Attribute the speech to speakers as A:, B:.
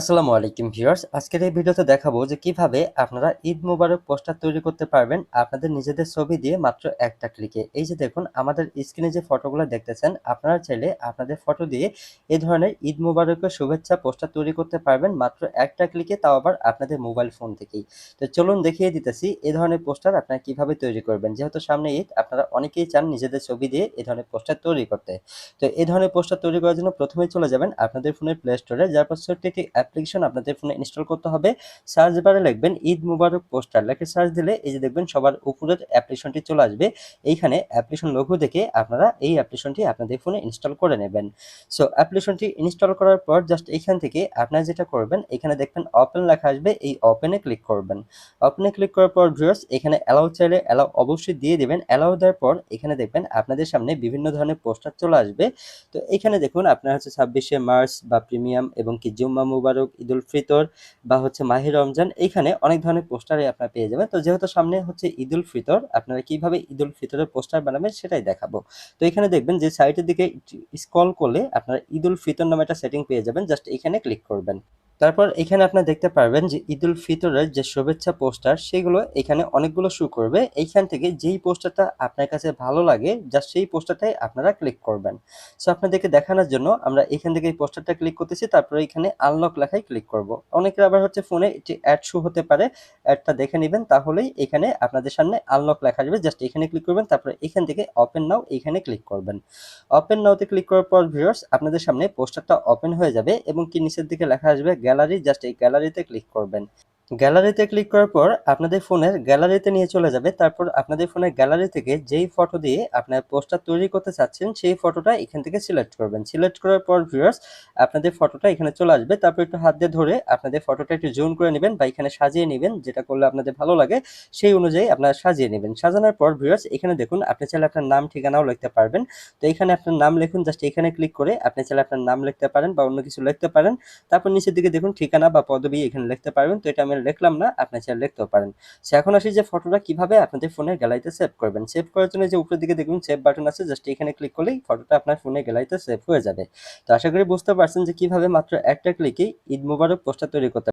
A: আসসালামু আলাইকুম ভিউয়ার্স। আজকের এই ভিডিওতে দেখাবো যে কীভাবে আপনারা ঈদ মোবারক পোস্টার তৈরি করতে পারবেন আপনাদের নিজেদের ছবি দিয়ে মাত্র একটা ক্লিকে এই যে দেখুন, আমাদের স্ক্রিনে যে ফটোগুলো দেখতেছেন, আপনারা চাইলে আপনাদের ফটো দিয়ে এই ধরনের ঈদ মোবারকের শুভেচ্ছা পোস্টার তৈরি করতে পারবেন মাত্র একটা ক্লিকে তাও আবার আপনাদের মোবাইল ফোন থেকেই। তো চলুন দেখিয়ে দিতেছি, এই ধরনের পোস্টার আপনারা কীভাবে তৈরি করবেন। যেহেতু সামনে ঈদ, আপনারা অনেকেই চান নিজেদের ছবি দিয়ে এই ধরনের পোস্টার তৈরি করতে। তো এই ধরনের পোস্টার তৈরি করার জন্য প্রথমে চলে যাবেন আপনাদের ফোনের প্লে স্টোরে যার পর একটি অ্যাপ্লিকেশন আপনাদের ফোনে ইনস্টল করতে হবে। সার্চ বারে লিখবেন, ঈদ মুবারক পোস্টার লেখে সার্চ দিলে এই যে দেখবেন সবার উপরের অ্যাপ্লিকেশনটি চলে আসবে। এইখানে অ্যাপ্লিকেশন লঘু দেখে আপনারা এই অ্যাপ্লিকেশনটি আপনাদের ফোনে ইনস্টল করে নেবেন। সো অ্যাপ্লিকেশনটি ইনস্টল করার পর জাস্ট এইখান থেকে আপনারা যেটা করবেন, এখানে দেখবেন ওপেন লেখা আসবে, এই ওপেনে ক্লিক করবেন। ওপেনে ক্লিক করার পর ভিউয়ার্স এখানে অ্যালাউ চাইলে অ্যালাউ অবশ্যই দিয়ে দেবেন। অ্যালাউ দেওয়ার পর এখানে দেখবেন আপনাদের সামনে বিভিন্ন ধরনের পোস্টার চলে আসবে। তো এখানে দেখুন, আপনার হচ্ছে ছাব্বিশে মার্চ বা প্রিমিয়াম এবং কি জুম্মা মুবারক ঈদ উল ফিতর বা হচ্ছে মাহির রমজান, এইখানে অনেক ধরনের পোস্টারে আপনারা পেয়ে যাবেন। তো যেহেতু সামনে হচ্ছে ঈদ উল ফিতর, আপনারা কীভাবে ঈদ উল ফিতরের পোস্টার বানাবেন সেটাই দেখাবো। তো এখানে দেখবেন যে সাইটের দিকে স্ক্রল করলে আপনারা ঈদ উল ফিতর নামে একটা সেটিং পেয়ে যাবেন, জাস্ট এখানে ক্লিক করবেন। তারপর এখানে আপনারা দেখতে পারবেন যে ঈদ উল ফিতরের যে শুভেচ্ছা পোস্টার, সেগুলো এখানে অনেকগুলো শো করবে। এইখান থেকে যেই পোস্টারটা আপনার কাছে ভালো লাগে, জাস্ট সেই পোস্টারটাই আপনারা ক্লিক করবেন। সো আপনাদেরকে দেখানোর জন্য আমরা এখান থেকে এই পোস্টারটা ক্লিক করতেছি, তারপরে এখানে আনলক লেখায় ক্লিক করব। অনেকের আবার হচ্ছে ফোনে এটি অ্যাড শো হতে পারে। অ্যাডটা দেখে নেবেন, তাহলেই এখানে আপনাদের সামনে আনলক লেখা যাবে। জাস্ট এখানে ক্লিক করবেন, তারপরে এখান থেকে ওপেন নাও এখানে ক্লিক করবেন। ওপেন নাওতে ক্লিক করার পর ভিউয়ার্স আপনাদের সামনে পোস্টারটা ওপেন হয়ে যাবে এবং কি নিচের দিকে লেখা আসবে গ্যালারি জাস্ট এই গ্যালারিতে ক্লিক করবেন। গ্যালারিতে ক্লিক করার পর আপনাদের ফোনের গ্যালারিতে নিয়ে চলে যাবে। তারপর আপনাদের ফোনের গ্যালারি থেকে যেই ফটো দিয়ে আপনার পোস্টার তৈরি করতে চাচ্ছেন, সেই ফটোটা এখান থেকে সিলেক্ট করবেন। সিলেক্ট করার পর ভিউয়ার্স, আপনাদের ফটোটা এখানে চলে আসবে। তারপর একটু হাত দিয়ে ধরে আপনাদের ফটোটা একটু জুম করে নেবেন বা এখানে সাজিয়ে নেবেন, যেটা করলে আপনাদের ভালো লাগে, সেই অনুযায়ী আপনারা সাজিয়ে নেবেন। সাজানোর পর ভিউয়ার্স, এখানে দেখুন, আপনি চাইলে আপনার নাম, ঠিকানাও লিখতে পারবেন। তো এখানে আপনার নাম লিখুন, জাস্ট এখানে ক্লিক করে আপনি চাইলে আপনার নাম লিখতে পারেন বা অন্য কিছু লিখতে পারেন। তারপর নিচের দিকে দেখুন, ঠিকানা বা পদবি এখানে লিখতে পারবেন। তো এটা আমি লিখলাম না, আপনি চাইলে লিখতেও পারেন। সে এখন আসি যে ফটোটা কীভাবে আপনাদের ফোনের গ্যালারিতে সেভ করবেন। সেভ করার জন্য যে উপরের দিকে দেখুন সেভ বাটন আছে জাস্ট এখানে ক্লিক করলেই ফটোটা আপনার ফোনের গ্যালারিতে সেভ হয়ে যাবে। তো আশা করি বুঝতে পারছেন যে কীভাবে মাত্র একটা ক্লিকেই ঈদ মোবারক পোস্টার তৈরি করতে